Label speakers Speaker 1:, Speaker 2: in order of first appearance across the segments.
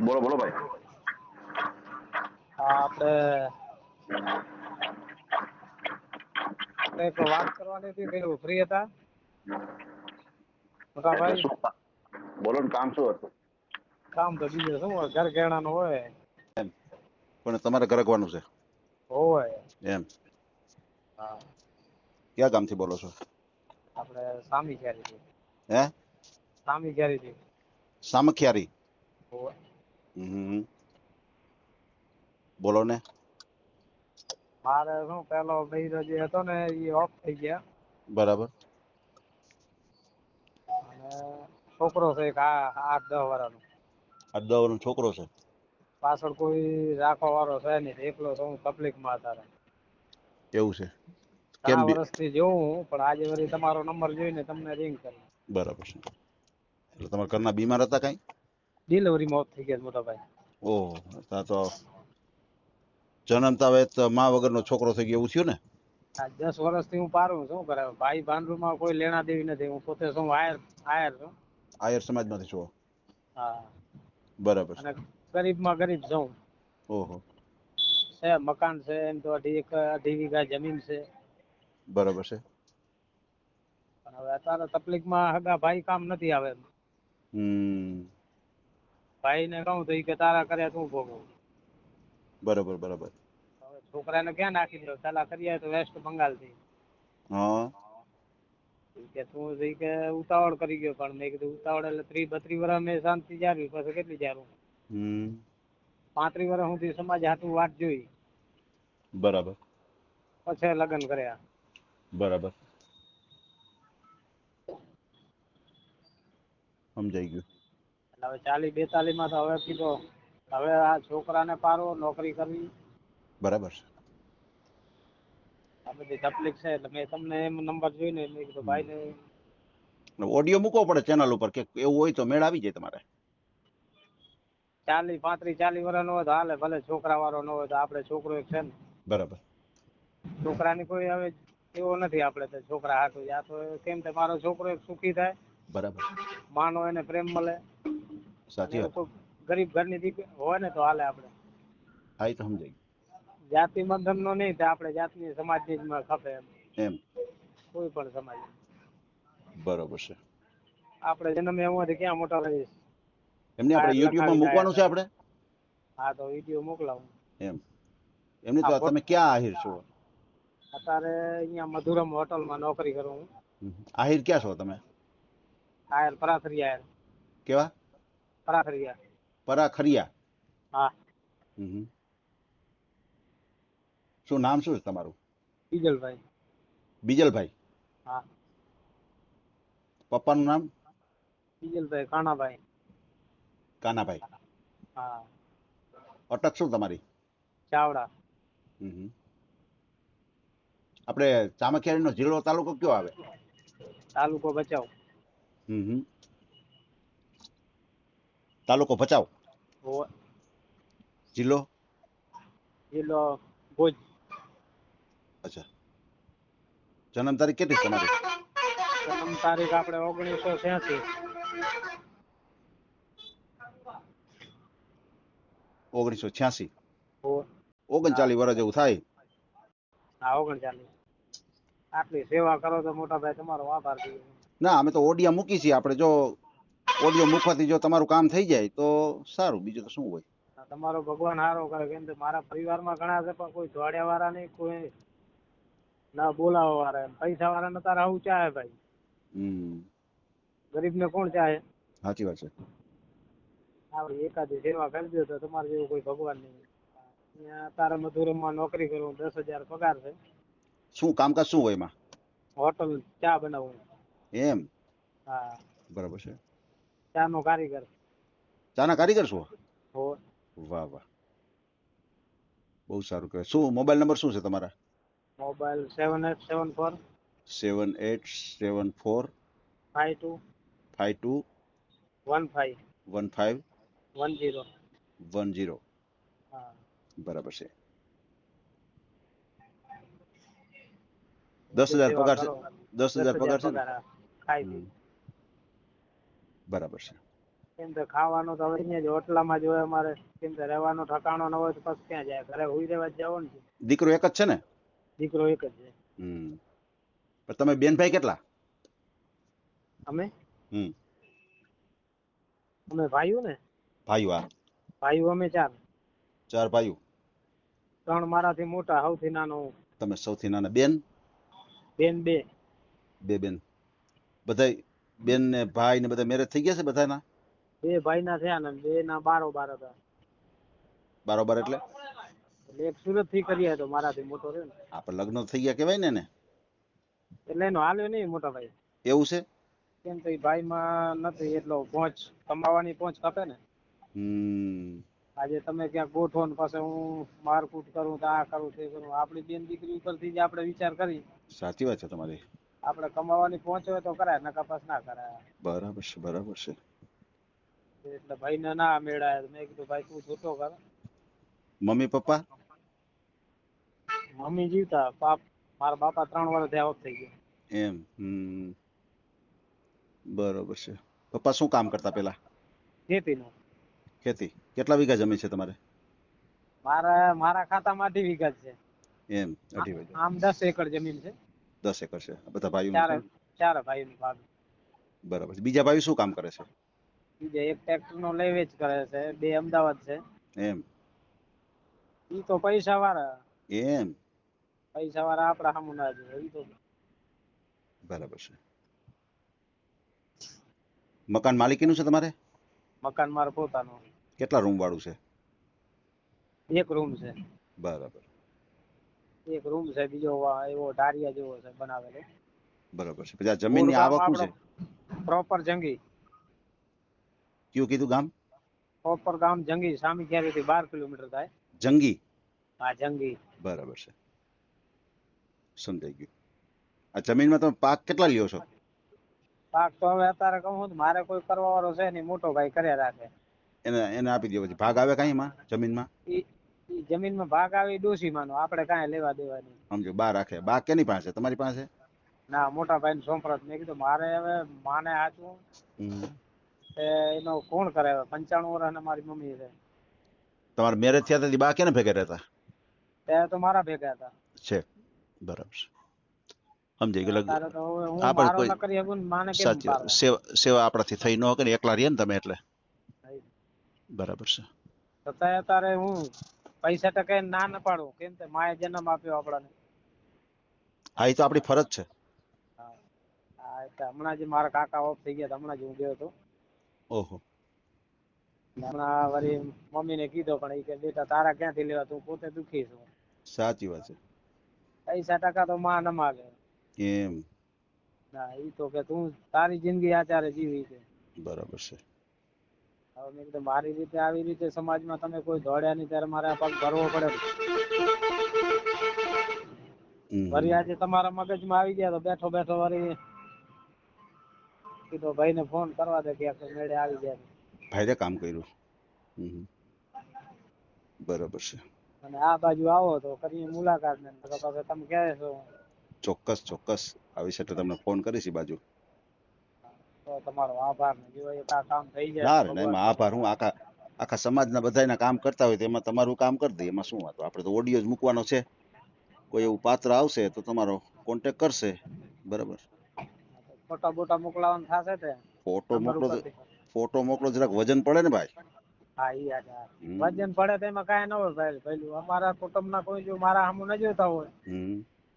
Speaker 1: બોલો બોલો ભાઈ.
Speaker 2: હા આપણે એક વાત કરવાની હતી કઈ ફ્રી હતા.
Speaker 1: મોટા ભાઈ બોલો ને કામ શું હતું?
Speaker 2: કામ તો બીજું શું હોય ઘર ઘેણાનું હોય.
Speaker 3: એમ. પણ તમારે ઘરકવાનું છે?
Speaker 2: હોય.
Speaker 3: એમ.
Speaker 2: હા.
Speaker 3: ક્યાં ગામથી બોલો છો?
Speaker 2: આપણે સામી ક્યારી
Speaker 3: હે?
Speaker 2: સામી ક્યારીથી
Speaker 3: સામખિયારી.
Speaker 2: હોય.
Speaker 3: હમ. બોલો ને.
Speaker 2: મારે શું પેલો ભાઈ જે હતો ને એ ઓફ થઈ ગયા.
Speaker 3: બરાબર.
Speaker 2: અને છોકરો છે એક આઠ દસ વર્ષનો
Speaker 3: દસ દવાનો છોકરો છે?
Speaker 2: પાછળ કોઈ રાખવા વાળો છે નહીં એકલો તો હું તકલીફમાં તારે
Speaker 3: એવું છે. કેમ
Speaker 2: વર્ષથી જોઉં પણ આજે વળી તમારો નંબર જોઈને તમને રિંગ કરી.
Speaker 3: બરાબર છે. એટલે તમારા ઘરના બીમાર હતા કઈ?
Speaker 2: ડિલિવરી મોત થઈ ગયા મોટા ભાઈ.
Speaker 3: ઓહો તા તો જન્મતા હવે માં વગરનો છોકરો થઈ ગયો એવું થયું ને?
Speaker 2: આ દસ વર્ષથી હું પારું શું કરે ભાઈ ભાંડુમાં કોઈ લેણા દેવી નથી. હું પોતે શું આયર આયર છું.
Speaker 3: આયર સમાજમાંથી છો?
Speaker 2: હા.
Speaker 3: બરાબર. છે
Speaker 2: અને ગરીબમાં ગરીબ છું.
Speaker 3: ઓહો.
Speaker 2: છે મકાન છે એમ તો અઢી એક અઢી વીઘા જમીન છે.
Speaker 3: બરાબર છે.
Speaker 2: પણ હવે અત્યારે તકલીફમાં હગા ભાઈ કામ નથી આવે એમ.
Speaker 3: હમ
Speaker 2: ભાઈને કહું તો એ કે તારા કર્યા તું ભોગવું
Speaker 3: બરોબર બરાબર.
Speaker 2: હવે છોકરાને ક્યાં નાખી દો પેલા કરીએ તો વેસ્ટ બંગાળથી
Speaker 3: હા.
Speaker 2: કે તું જઈ કે ઉતાવળ કરી ગયો પણ મેં કીધું ઉતાવળ એટલે ત્રીસ બત્રીસ વર્ષ મેં શાંતિ જાળવી પછી કેટલી જાળવું?
Speaker 3: હમ.
Speaker 2: પાંત્રીસ વર્ષ સુધી સમાજ હાટું વાત જોઈ.
Speaker 3: બરાબર.
Speaker 2: પછી લગ્ન કર્યા.
Speaker 3: બરાબર. સમજાઈ ગયું.
Speaker 2: હવે ચાલી બેતાલી માં તો હવે કીધો હવે આ છોકરાને પારો નોકરી કરવી.
Speaker 3: બરાબર છે.
Speaker 2: આ બધી તકલીફ છે એટલે મેં તમને એમ નંબર જોઈને મેં કીધું ભાઈને
Speaker 3: ઓડિયો મૂકવો પડે ચેનલ ઉપર કે એવું હોય તો મેળ આવી જાય તમારે.
Speaker 2: ચાલી પાંત્રીસ ચાલી વર્ષ નો હોય તો હાલે ભલે છોકરા વાળો નો હોય તો આપણે છોકરો એક છે ને.
Speaker 3: બરાબર.
Speaker 2: છોકરાની કોઈ હવે એવો નથી આપણે તો છોકરા હાટું. યા તો કેમ કે મારો છોકરો એક સુખી થાય.
Speaker 3: બરાબર.
Speaker 2: માનો એને પ્રેમ મળે.
Speaker 3: સાચી વાત.
Speaker 2: ગરીબ ઘરની દીકરી હોય ને તો હાલે આપણે.
Speaker 3: હા તો સમજાય
Speaker 2: જાતિ બંધન નો નહીં તો આપણે જાતની સમાજની ખપે એમ. કોઈ પણ સમાજ
Speaker 3: બરોબર છે.
Speaker 2: આપણે જન્મ એમાંથી ક્યાં મોટા રહીશ
Speaker 3: એમને આપણે
Speaker 2: હા,
Speaker 3: યુટ્યુબમાં મૂકવાનું છે આપણે?
Speaker 2: હા તો વીડિયો મોકલાવું.
Speaker 3: એમ. એમની તો તમે ક્યાં આહિર છો?
Speaker 2: અત્યારે અહીંયા મધુરમ હોટલમાં નોકરી કરું હું.
Speaker 3: આહિર ક્યાં છો તમે?
Speaker 2: આહિર પરાથરી આહિર.
Speaker 3: કેવા?
Speaker 2: પરાથરિયા
Speaker 3: પરાખરિયા
Speaker 2: હા.
Speaker 3: હમ. શું નામ શું છે તમારું?
Speaker 2: બીજલભાઈ.
Speaker 3: બીજલભાઈ?
Speaker 2: હા.
Speaker 3: પપ્પાનું નામ?
Speaker 2: બીજલભાઈ કાનાભાઈ.
Speaker 3: કાનાભાઈ.
Speaker 2: હા.
Speaker 3: અટક શું તમારી?
Speaker 2: ચાવડા.
Speaker 3: હમ. આપણે ચામખિયારીનો જિલ્લો તાલુકો કયો આવે?
Speaker 2: તાલુકો બચાવ
Speaker 3: હમ હમ. તાલુકો ભચાઉ. જિલ્લો?
Speaker 2: જિલ્લો ભુજ.
Speaker 3: અચ્છા. જન્મ તારીખ કેટલી તમારી?
Speaker 2: જન્મ તારીખ આપણે ઓગણીસો છ્યાસી.
Speaker 3: ઓગણીસો છ્યાસી. ઓગણચાલીસ વર્ષ જેવું થાય.
Speaker 2: હા ઓગણચાલીસ. આટલી સેવા કરો તો મોટા ભાઈ તમારો આભાર
Speaker 3: ના અમે તો ઓડિયા મૂકી છીએ આપણે. જો ઓડિયો મૂકવાથી જો તમારું કામ થઈ જાય તો સારું બીજું તો શું હોય?
Speaker 2: તમારો ભગવાન હારો કરે કેમ કે મારા પરિવારમાં ઘણા છે પણ કોઈ જોડ્યા વાળા નહીં કોઈ ના બોલાવા વાળા એમ. પૈસા વાળા ને તારા આવું ચાહે ભાઈ.
Speaker 3: હમ.
Speaker 2: ગરીબને કોણ ચાહે?
Speaker 3: સાચી વાત છે.
Speaker 2: હા એકાદી સેવા કરજો તો તમારે જેવું કોઈ ભગવાન નહીં તારા મધુરમાં નોકરી કરું દસ હજાર પગાર છે.
Speaker 3: શું કામકાજ શું હોય એમાં?
Speaker 2: હોટલ ચા બનાવું
Speaker 3: એમ?
Speaker 2: હા.
Speaker 3: બરાબર છે.
Speaker 2: ચા નો કારીગર
Speaker 3: ચાના કારીગર છો?
Speaker 2: હો
Speaker 3: વાહ વાહ. બહુ સારું કહેવાય. શું મોબાઈલ નંબર શું છે તમારા?
Speaker 2: Mobile seven eight seven four.
Speaker 3: Seven eight seven four.
Speaker 2: Five two.
Speaker 3: Five two.
Speaker 2: One five.
Speaker 3: One five.
Speaker 2: One zero
Speaker 3: one zero
Speaker 2: હા.
Speaker 3: બરાબર છે. દસ હજાર
Speaker 2: સેવા
Speaker 3: પગાર છે?
Speaker 2: કરો.
Speaker 3: દસ હજાર પગાર છે ને
Speaker 2: પગાર, હા. ખાઈ પી
Speaker 3: હમ. બરાબર છે.
Speaker 2: કેમ કે ખાવાનું તો હવે જ હોટલામાં જ હોય અમારે. કેમ કે રહેવાનો ઠકાણો ન હોય તો પછી ક્યાં જાય? ઘરે હુઈ રહેવા જ જવાનું
Speaker 3: દીકરો એક જ છે ને?
Speaker 2: દીકરો એક જ છે.
Speaker 3: હમ. પણ તમે બેન ભાઈ કેટલા?
Speaker 2: અમે?
Speaker 3: હમ.
Speaker 2: અમે ભાઈઓ ને?
Speaker 3: ભાઈઓ આ
Speaker 2: ભાઈઓ અમે ચાર.
Speaker 3: ચાર ભાઈઓ.
Speaker 2: ત્રણ મારાથી મોટા સૌથી નાનો હું.
Speaker 3: તમે સૌથી નાના. બેન?
Speaker 2: બેન બે.
Speaker 3: બે બેન. બધા બેન ને ભાઈ ને બધા મેરેજ થઈ ગયા છે બધાના?
Speaker 2: બે ભાઈના થયા ને બે ના બારો બાર હતા.
Speaker 3: બારોબાર એટલે?
Speaker 2: એક સુરતથી કરીએ તો મારાથી મોટો રહ્યો ને.
Speaker 3: આપણે લગ્ન થઈ ગયા કેવાય ને
Speaker 2: એટલે એનો હાલ્યો નહીં મોટા ભાઈ.
Speaker 3: એવું છે?
Speaker 2: કેમ તો ભાઈ માં નથી એટલો પહોંચ કમાવાની પહોંચ ખપે ને.
Speaker 3: હમ.
Speaker 2: આજે તમે ક્યાંક ગોઠવો ને પાસે હું મારકૂટ કરું તો આ કરું તે કરું. આપણી બેન દીકરી ઉપરથી જ આપણે વિચાર કરી.
Speaker 3: સાચી વાત છે તમારી.
Speaker 2: આપણે કમાવાની પહોંચ હોય તો કરાય નકા પાસ ના કરાય.
Speaker 3: બરાબર છે બરાબર છે.
Speaker 2: એટલે ભાઈને ના મેળાય મેં કીધું ભાઈ તું છૂટો કર.
Speaker 3: Mummy papa?
Speaker 2: મમ્મી જીવતા પાપ મારા બાપા ત્રણ વર્ષ થયા થઈ ગયા.
Speaker 3: એમ હમ. બરોબર છે. પપ્પા શું કામ કરતા પેલા?
Speaker 2: ખેતીનું.
Speaker 3: ખેતી. કેટલા વીઘા જમીન છે તમારે?
Speaker 2: મારા મારા ખાતામાં અઢી વીઘા છે.
Speaker 3: એમ અઢી વીઘા.
Speaker 2: આમ દસ એકર જમીન છે.
Speaker 3: દસ એકર છે. બધા ભાઈઓ
Speaker 2: ચાર ભાઈઓ ની ભાગ.
Speaker 3: બરાબર છે. બીજા ભાઈઓ શું કામ કરે છે?
Speaker 2: બીજા એક ટ્રેક્ટર નો લઈ વેચ કરે છે. બે અમદાવાદ છે.
Speaker 3: એમ?
Speaker 2: ઈ તો પૈસા વાળા.
Speaker 3: એમ?
Speaker 2: પૈસા વાળા આપડા સામું ના જોઈએ ઈ તો.
Speaker 3: બરાબર છે. મકાન માલિકીનું છે તમારે?
Speaker 2: મકાન મારું પોતાનું.
Speaker 3: કેટલા રૂમ વાળું છે?
Speaker 2: એક રૂમ છે.
Speaker 3: બરાબર.
Speaker 2: એક રૂમ છે બીજો વા- એવો ઢારિયા જેવો છે બનાવેલો.
Speaker 3: બરાબર છે. પછી આ જમીનની આવક શું છે
Speaker 2: પ્રોપર જંગી.
Speaker 3: કયું કીધું ગામ?
Speaker 2: પ્રોપર ગામ જંગી સામી ક્યારે થી બાર કિલોમીટર થાય.
Speaker 3: જંગી.
Speaker 2: આ જંગી.
Speaker 3: બરાબર છે. સમજાઈ ગયું. આ જમીનમાં તમે પાક કેટલા લ્યો છો?
Speaker 2: પાક તો હવે અત્યારે કહું છું તો મારે કોઈ કરવા વાળો છે નહીં મોટો ભાઈ કર્યા રાખે.
Speaker 3: એને એને આપી દો પછી. ભાગ આવે કાંઈ એમાં જમીનમાં?
Speaker 2: ઈ ઈ જમીનમાં ભાગ આવે ડોસીમાં માનો આપણે કાંઈ લેવા દેવા નહીં
Speaker 3: સમજો બા રાખે. બા કેની પાસે? તમારી પાસે?
Speaker 2: ના મોટા ભાઈ સોંપરત મેં કીધું મારે હવે માને હાચું એનો કોણ કરે હવે? પંચાણું વર્ષ મારી મમ્મી છે.
Speaker 3: તમારા મેરેજ થયા ત્યાંથી બા કેને ભેગા રહેતા?
Speaker 2: તે તો મારા ભેગા હતા.
Speaker 3: છે. બરાબર છે. સમજાઈ ગયું. આપણે કોઈ-
Speaker 2: ન ને
Speaker 3: સેવા સેવા આપણાથી થઈ ન કરી ને એકલા રહીએ ને તમે એટલે. બરાબર છે.
Speaker 2: અત્યારે હું પૈસા ટકે ના ન પાડવું કેમ કે માએ જન્મ આપ્યો આપણને.
Speaker 3: હા એ તો આપણી ફરજ છે.
Speaker 2: હા. એટલે હમણાં જ મારા કાકા ઓફ થઈ ગયા હમણાં જ હું ગયો હતો.
Speaker 3: ઓહો.
Speaker 2: હમણાં વળી મમ્મીને કીધો પણ એ કે બેટા તારા ક્યાંથી લેવા? તું પોતે દુખી છું.
Speaker 3: સાચી વાત છે.
Speaker 2: પૈસા ટકા તો માં ન માગે.
Speaker 3: એમ.
Speaker 2: ના એ તો કે તું તારી જિંદગી આચારે જીવી છે.
Speaker 3: બરાબર છે.
Speaker 2: હવે મેં કીધું મારી રીતે આવી રીતે સમાજમાં તમે કોઈ દોડ્યા નહીં ત્યારે મારે આ પગ ભરવો પડે. વળી આજે તમારા મગજમાં આવી ગયા તો બેઠો બેઠો વળી કીધું ભાઈને ફોન કરવા દે કે મેળે આવી જાય.
Speaker 3: ભાઈ કામ કર્યું. બરાબર છે.
Speaker 2: અને આ બાજુ આવો તો કરીએ મુલાકાત ને. તમે કહે છો.
Speaker 3: ચોક્કસ ચોક્કસ. આવી તો તમને ફોન કરીશ બાજુ.
Speaker 2: તો તમારો આભાર ને જો એક આ કામ થઈ જાય
Speaker 3: ના રે એમાં આભાર. હું આખા આખા સમાજના બધાના કામ કરતા હોય તો એમાં તમારું કામ કરી દઈએ એમાં શું વાત આપણે તો ઓડિયો જ મૂકવાનો છે. કોઈ એવું પાત્ર આવશે તો તમારો કોન્ટેક કરશે. બરાબર.
Speaker 2: ફોટો બોટા મોકલાવાનું થશે તે?
Speaker 3: ફોટો મોકલો ફોટો મોકલો જરાક વજન પડે ને ભાઈ?
Speaker 2: હા ઈ. વજન પડે તો એમાં કાંઈ ન હોય ભાઈ. પેલું અમારા કુટુંબના કોઈ જો મારા સામે ન જોતા હોય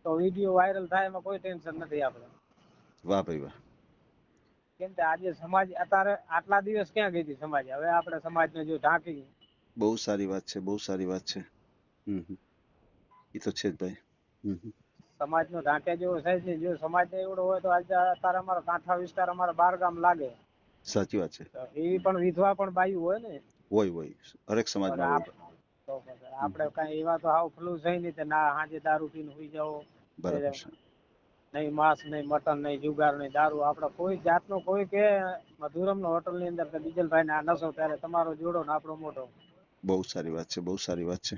Speaker 2: તો વીડિયો વાયરલ થાય એમાં કોઈ ટેન્શન નથી આપણે.
Speaker 3: વાહ ભાઈ વાહ.
Speaker 2: કેમ કે આજે સમાજ અત્યારે આટલા દિવસ ક્યાં ગઈ હતી સમાજ? હવે આપણે સમાજને જો ઢાંકી
Speaker 3: બહુ સારી વાત છે બહુ સારી વાત છે. હમ હમ. તો છે જ ભાઈ.
Speaker 2: સમાજનો ઢાંકે જેવો છે જ સમાજ એવડો હોય તો આજે અત્યારે અમારો કાંઠા વિસ્તાર અમારા બાર ગામ લાગે.
Speaker 3: સાચી વાત છે.
Speaker 2: એ એવી પણ વિધવા પણ બાયું હોય ને?
Speaker 3: હોય હોય. હરેક સમાજમાં હોય.
Speaker 2: આપણે કઈ એવા તો હાવ ફ્લુ છે નહીં ના હાજે દારૂ પીને સુઈ જાઓ.
Speaker 3: બરાબર
Speaker 2: નહીં માંસ નહીં મટન નહીં જુગાર નહીં દારૂ. આપણે કોઈ જાતનો કોઈ કે મધુરમ હોટલની અંદર કે બીજલભાઈ ને નશો ત્યારે તમારો જોડો ને આપણો મોટો.
Speaker 3: બહુ સારી વાત છે બહુ સારી વાત છે.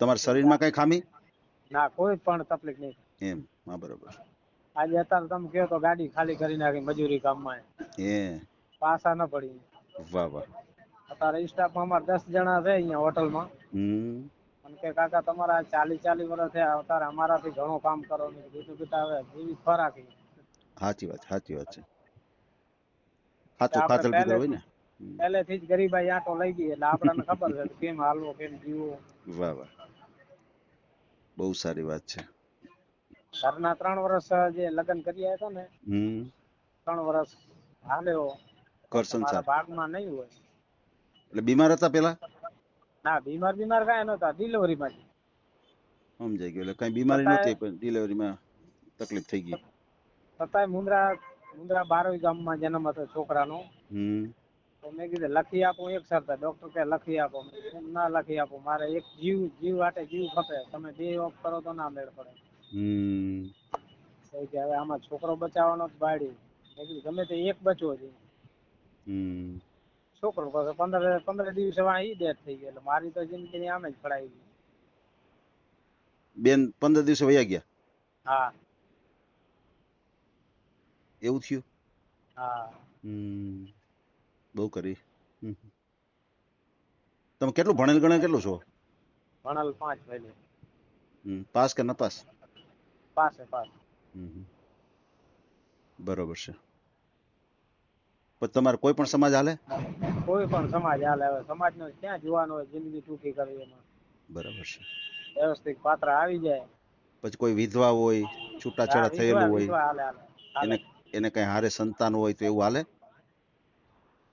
Speaker 3: તમારા શરીરમાં કઈ ખામી?
Speaker 2: ના કોઈ પણ તકલીફ નહીં.
Speaker 3: એમ હા બરોબર.
Speaker 2: આજે અત્યારે તમે કહો તો ગાડી ખાલી કરી નાખી મજૂરી કામમાં.
Speaker 3: એ
Speaker 2: પાસા ન પડી
Speaker 3: વાહ વાહ.
Speaker 2: અત્યારે સ્ટાફમાં અમારે દસ જણા છે અહીંયા હોટલમાં.
Speaker 3: હમ.
Speaker 2: કે કાકા તમારા ચાલીસ ચાલીસ વર્ષ થયા અત્યારે અમારાથી ઘણું કામ કરો ને બીજું બેટા હવે જીવી ખોરાક ઈ.
Speaker 3: સાચી વાત સાચી વાત છે. સાચું
Speaker 2: આપણે
Speaker 3: ખાતર પીધર
Speaker 2: પહેલે-
Speaker 3: હોય ને. હમ.
Speaker 2: પહેલેથી જ ગરીબાઈ આંટો લઈ ગઈ એટલે આપણને ખબર છે કે કેમ હાલવો કેમ જીવવું.
Speaker 3: વાહ વાહ. બહુ સારી વાત છે.
Speaker 2: ઘરના ત્રણ વર્ષ જે લગ્ન કરી આવ્યા હતા ને
Speaker 3: હમ.
Speaker 2: ત્રણ વર્ષ હાલ્યો.
Speaker 3: કર
Speaker 2: મારા
Speaker 3: સંસાર
Speaker 2: ભાગમાં નહીં હોય.
Speaker 3: એટલે બીમાર હતા પેલા?
Speaker 2: ના બીમાર બીમાર કાંઈ નહોતા ડિલિવરીમાં જ
Speaker 3: સમજાઈ ગયું એટલે કઈ બીમારી નહોતી પણ ડિલિવરીમાં તકલીફ થઈ ગઈ.
Speaker 2: છતાંય મુંદ્રા મુંદ્રા બારોઈ ગામમાં જન્મ હતો છોકરાનો.
Speaker 3: હમ.
Speaker 2: તો મેં કીધું લખી આપો એક શરત ડોક્ટર કે લખી આપો. ના લખી આપો મારે એક જીવ જીવ માટે જીવ ખપે તમે બે ઓફ કરો તો ના મેળ પડે.
Speaker 3: હમ.
Speaker 2: કે હવે આમાં છોકરો બચાવવાનો જ બાળી. મેં કીધું ગમે તે એક બચવો છે
Speaker 3: હમ.
Speaker 2: છોકરો પાસે પંદર પંદર દિવસે વાં ઈ ડેથ થઈ ગઈ એટલે મારી તો જિંદગી આમે જ પડાઈ ગઈ.
Speaker 3: બેન પંદર દિવસે વયા ગયા?
Speaker 2: હા.
Speaker 3: એવું થયું?
Speaker 2: હા.
Speaker 3: હમ. બહુ કરી. તમે કેટલું ભણેલ ગણે કેટલું છો?
Speaker 2: ભણેલ પાંચ પહેલી
Speaker 3: હમ. પાસ કે નપાસ?
Speaker 2: પાસે પાસ.
Speaker 3: હમ. બરોબર છે. પણ તમારે કોઈ પણ સમાજ હાલે?
Speaker 2: કોઈ પણ સમાજ હાલે. હવે સમાજનો ક્યાં જોવાનો હોય જિંદગી ટૂંકી કરવી એમાં.
Speaker 3: બરાબર છે.
Speaker 2: વ્યવસ્થિત પાત્ર આવી જાય.
Speaker 3: પછી કોઈ વિધવા હોય છૂટાછેડા થયેલું હોય. એને એને કઈ હારે સંતાન હોય તો એવું હાલે?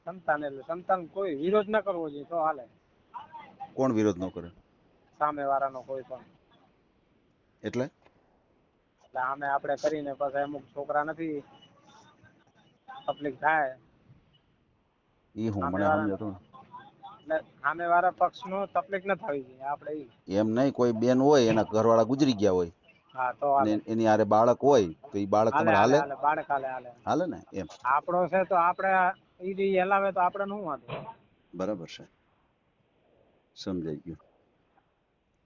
Speaker 2: સંતાન એટલે સંતાન કોઈ વિરોધ ના કરવો જોઈએ તો હાલે.
Speaker 3: કોણ વિરોધ ન કરે?
Speaker 2: સામે વાળાનો કોઈ પણ.
Speaker 3: એટલે?
Speaker 2: એટલે આમે આપણે કરીને પછી અમુક છોકરા નથી. તકલીફ થાય.
Speaker 3: ઈ
Speaker 2: હુમણે
Speaker 3: સમજાતું
Speaker 2: એટલે સામે વાળા પક્ષનો તકલીફ ન થવી જોઈએ આપણે
Speaker 3: એમ નહીં કોઈ બેન હોય એના ઘરવાળા ગુજરી ગયા હોય.
Speaker 2: હા તો
Speaker 3: એની આરે બાળક હોય તો ઈ બાળક તમારે
Speaker 2: હાલે બાળક હાલે હાલે.
Speaker 3: હાલે ને એમ.
Speaker 2: આપણો છે તો આપણે ઈ જે હેલાવે તો આપણે શું વાંધો?
Speaker 3: બરાબર છે. સમજાઈ ગયું.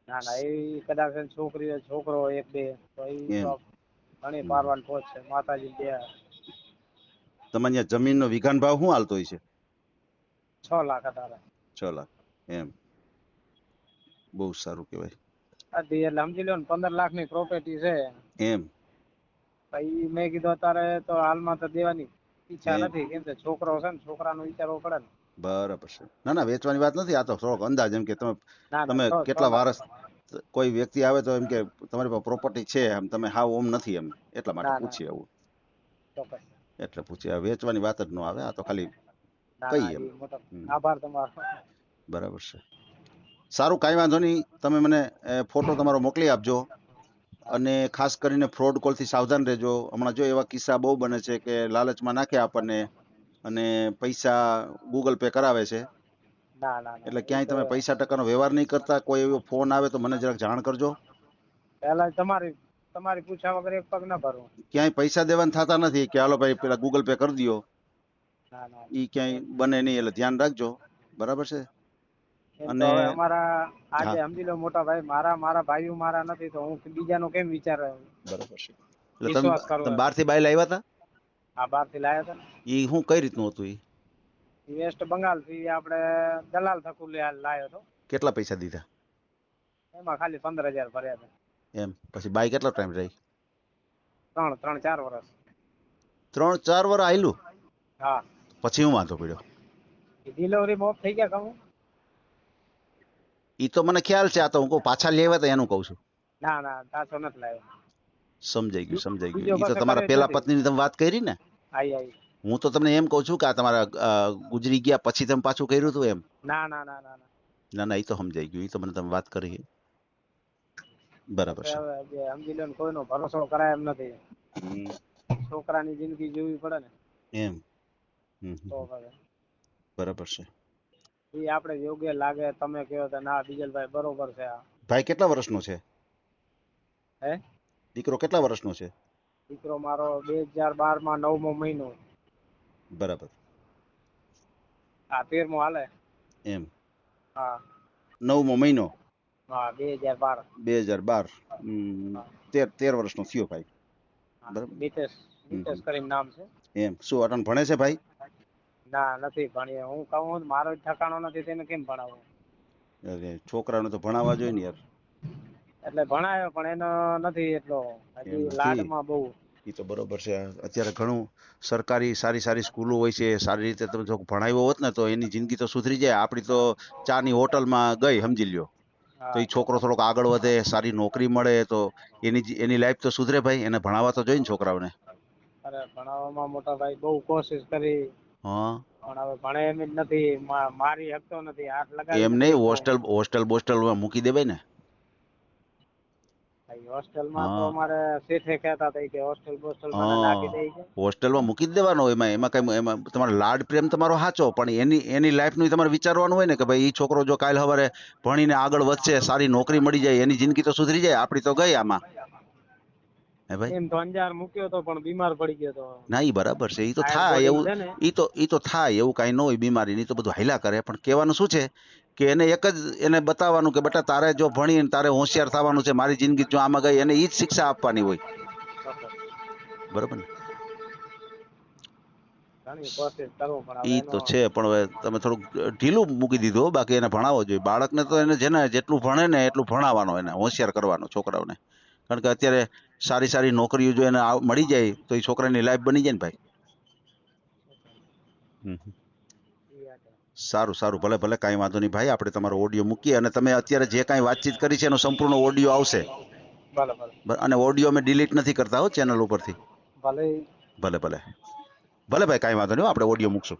Speaker 2: ના ના એ કદાચ છોકરી છોકરો એક બે તો એ ઘણી પારવાન પહોંચશે માતાજી બે.
Speaker 3: તમારે જમીન નો વિઘાન ભાવ શું હાલતો હોય છે?
Speaker 2: છ લાખ હતા
Speaker 3: છ લાખ. એમ. બહુ સારું કહેવાય.
Speaker 2: અઢી એટલે સમજી લો ને પંદર લાખની પ્રોપર્ટી છે.
Speaker 3: એમ.
Speaker 2: પછી મેં કીધું અત્યારે તો હાલમાં તો દેવાની ઈચ્છા નથી. કેમ કે છોકરો છે ને છોકરાનો વિચારવો પડે ને.
Speaker 3: બરાબર છે. ના ના વેચવાની વાત નથી. આ તો થોડોક અંદાજ એમ કે તમે તમે કેટલા વારસ કોઈ વ્યક્તિ આવે તો એમ કે તમારી પાસે પ્રોપર્ટી છે એમ તમે હાવ ઓમ નથી એમ. એટલા માટે. પૂછીએ આવું. એટલે પૂછીએ. વેચવાની વાત જ ન આવે. આ તો ખાલી
Speaker 2: આભાર તમારો.
Speaker 3: બરાબર છે. સારું કાંઈ વાંધો નહીં. તમે મને ફોટો તમારો મોકલી આપજો. અને ખાસ કરીને ફ્રોડ કોલથી સાવધાન રહેજો. હમણાં જો એવા કિસ્સા બહુ બને છે કે લાલચમાં નાખે આપણને અને પૈસા ગૂગલ પે કરાવે છે. એટલે ક્યાંય તમે પૈસા ટકાનો વ્યવહાર નહીં કરતા કોઈ એવો ફોન આવે તો મને જરાક જાણ કરજો.
Speaker 2: પહેલા તમારી તમારી પૂછ્યા વગર એક પગ ના ભરો
Speaker 3: ક્યાંય પૈસા દેવાના થતા નથી કે હાલો ભાઈ પેલા ગૂગલ પે કરી દો ઈ ક્યાંય બને નહીં એટલે ધ્યાન રાખજો. બરાબર છે? અને-
Speaker 2: અમારા આજે સમજી લો મોટા ભાઈ મારા મારા ભાઈઓ મારા નથી તો હું બીજાનો કેમ વિચાર
Speaker 3: બરાબર છે. એટલે તમે બહારથી બાય લાવ્યા હતા
Speaker 2: હા બહારથી લાયા હતા
Speaker 3: ઈ શું કઈ રીતનું હતું ઈ?
Speaker 2: વેસ્ટ બંગાળથી આપણે દલાલ થકુ લાવ્યો હતો
Speaker 3: કેટલા પૈસા દીધા?
Speaker 2: એમાં ખાલી પંદર હજાર ભર્યા હતા
Speaker 3: એમ. પછી બાય કેટલો ટાઈમ રહી?
Speaker 2: ત્રણ ત્રણ ચાર વર્ષ
Speaker 3: ત્રણ ચાર વર્ષ આયલું?
Speaker 2: હા.
Speaker 3: પછી હું વાંધો પડ્યો?
Speaker 2: ડિલિવરી ઓફ થઈ ગયા કહું
Speaker 3: ઈ તો મને ખ્યાલ છે આ તો હું કહું પાછા લેવા તો એનું કહું છું.
Speaker 2: ના ના પાછો નથી લાવ્યો.
Speaker 3: સમજાઈ ગયું સમજાઈ ગયું. ઈ તો તમારા પેલા પત્નીની તમે વાત કરી ને?
Speaker 2: આઈ આઈ.
Speaker 3: હું તો તમને એમ કહું છું કે આ તમારા ગુજરી ગયા પછી તમે પાછું કર્યું હતું એમ?
Speaker 2: ના ના ના ના ના.
Speaker 3: ના ઈ તો સમજાઈ ગયું. ઈ તો મને તમે વાત કરી બરાબર છે.
Speaker 2: સમજી લો કોઈનો ભરોસો કરાય એમ નથી. છોકરાની જિંદગી જીવવી પડે ને.
Speaker 3: એમ.
Speaker 2: તો હવે.
Speaker 3: બરાબર છે.
Speaker 2: એ આપણે યોગ્ય લાગે તમે કહો તો ના ડીજલભાઈ બરોબર છે આ.
Speaker 3: ભાઈ કેટલા વર્ષનો છે?
Speaker 2: હે?
Speaker 3: દીકરો કેટલા વર્ષનો છે?
Speaker 2: દીકરો મારો બે હજાર બારમાં નવમો મહિનો.
Speaker 3: બરાબર.
Speaker 2: આ તેરમો હાલે?
Speaker 3: એમ.
Speaker 2: હા.
Speaker 3: નવમો મહિનો?
Speaker 2: હા બે હજાર બાર.
Speaker 3: બે હજાર બાર. તેર તેર વર્ષનો થયો ભાઈ.
Speaker 2: હા,
Speaker 3: બરાબર.
Speaker 2: નીતેશ નીતેશ કરીને નામ છે.
Speaker 3: એમ. શું અટણ ભણે છે ભાઈ?
Speaker 2: ના નથી ભણીએ. હું કહું મારો ઠકાણો નથી તેને કેમ ભણાવો?
Speaker 3: અરે છોકરાને તો ભણાવવા જોઈએ ને યાર.
Speaker 2: એટલે ભણાયો પણ એનો નથી એટલો. હજી લાડમાં બહુ.
Speaker 3: એ તો બરોબર છે. અત્યારે ઘણું સરકારી સારી સારી સ્કૂલો હોય છે. સારી રીતે તમે જો ભણાવ્યો હોત ને તો એની જિંદગી તો સુધરી જાય. આપણી તો ચાની હોટલમાં ગઈ સમજી લ્યો. તો એ છોકરો થોડોક આગળ વધે સારી નોકરી મળે તો એની એની લાઈફ તો સુધરે ભાઈ. એને ભણાવવા તો જોઈએ ને છોકરાઓને.
Speaker 2: અરે ભણાવવામાં મોટા ભાઈ બહુ કોશિશ કરી.
Speaker 3: હા.
Speaker 2: પણ હવે ભણે એમ જ નથી મારી શકતો નથી હાથ લગાવી
Speaker 3: એમ નહીં હોસ્ટેલ હોસ્ટેલ બોસ્ટેલમાં મૂકી દેવાય ને?
Speaker 2: હોસ્ટેલમાં તો અમારે શેઠે કહેતા હતા કે હોસ્ટેલ બોસ્ટેલ નાખી દે છે
Speaker 3: હોસ્ટેલમાં મૂકી જ દેવાનો એમાં એમાં કઈ એમાં તમારો લાડ પ્રેમ તમારો સાચો પણ એની એની લાઈફનું તમારે વિચારવાનું હોય ને કે ભાઈ એ છોકરો જો કાલ સવારે ભણીને આગળ વધશે સારી નોકરી મળી જાય એની જિંદગી તો સુધરી જાય આપણી તો ગઈ આમાં. હે ભાઈ?
Speaker 2: એમ તો અંજાર મૂક્યો તો પણ બીમાર પડી ગયો તો.
Speaker 3: ના ઈ બરાબર છે. ઈ તો થાય એવું ઈ તો ઈ તો થાય એવું કાંઈ ન હોય બીમારી ની તો બધું હાલ્યા કરે. પણ કહેવાનું શું છે? કે એને એક જ એને બતાવવાનું કે બેટા તારે જો ભણીને તારે હોશિયાર થવાનું છે મારી જિંદગી જો આમાં ગઈ એને ઈ જ શિક્ષા આપવાની હોય. બરાબર ને? ઈ તો છે પણ હવે તમે થોડુંક ઢીલું મૂકી દીધું બાકી એને ભણાવવો જોઈએ. બાળકને તો એને જેને જેટલું ભણે ને એટલું ભણાવવાનો એને હોશિયાર કરવાનો છોકરાઓને. કારણ કે અત્યારે સારી સારી નોકરીઓ જો એને મળી જાય તો એ છોકરાની લાઈફ બની જાય ને ભાઈ. સારું સારું. ભલે ભલે કાંઈ વાંધો નહીં ભાઈ. આપણે તમારો ઓડિયો મૂકીએ અને તમે અત્યારે જે કાંઈ વાતચીત કરી છે એનો સંપૂર્ણ ઓડિયો આવશે. અને ઓડિયો અમે ડિલીટ નથી કરતા હો ચેનલ ઉપરથી.
Speaker 2: ભલે.
Speaker 3: ભલે ભલે. ભલે ભાઈ કાંઈ વાંધો નહીં આપણે ઓડિયો મૂકશું.